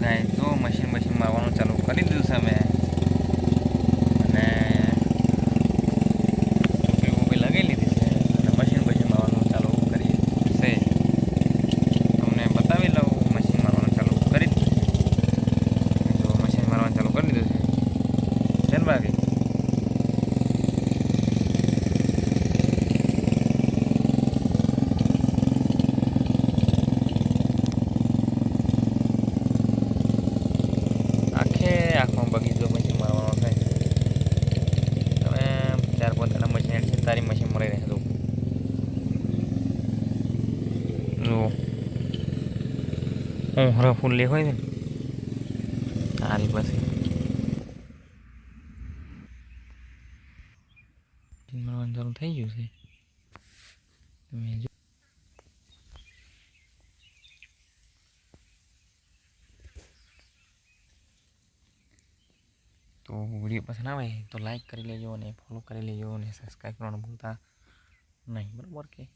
ગાય જો machine machine મારવાનું ચાલુ કરી દીધું છે મેં અને ટોપી ઊભી લગાવી લીધી છે અને મશીન મશીન મારવાનું ચાલુ કરી છે. તમને બતાવી લઉં મશીન મારવાનું ચાલુ કરી દીધું જો મશીન મારવાનું ચાલુ કરી દીધું છે. છે બગીચો મશીન મારવાનો થાય. તમે ચાર પોતાના મશીન છે, તારી મશીન મળી રહે તો. જો. હું હરો ફૂલ લે હોય ને? તારી પછી. મશીન મારવાનું ચાલુ થઈ ગયું છે. તો વીડિયો પસંદ આવે તો લાઈક કરી લેજો અને ફોલો કરી લેજો અને સબસ્ક્રાઈબ કરવાનું ભૂલતા નહીં. બરાબર કે?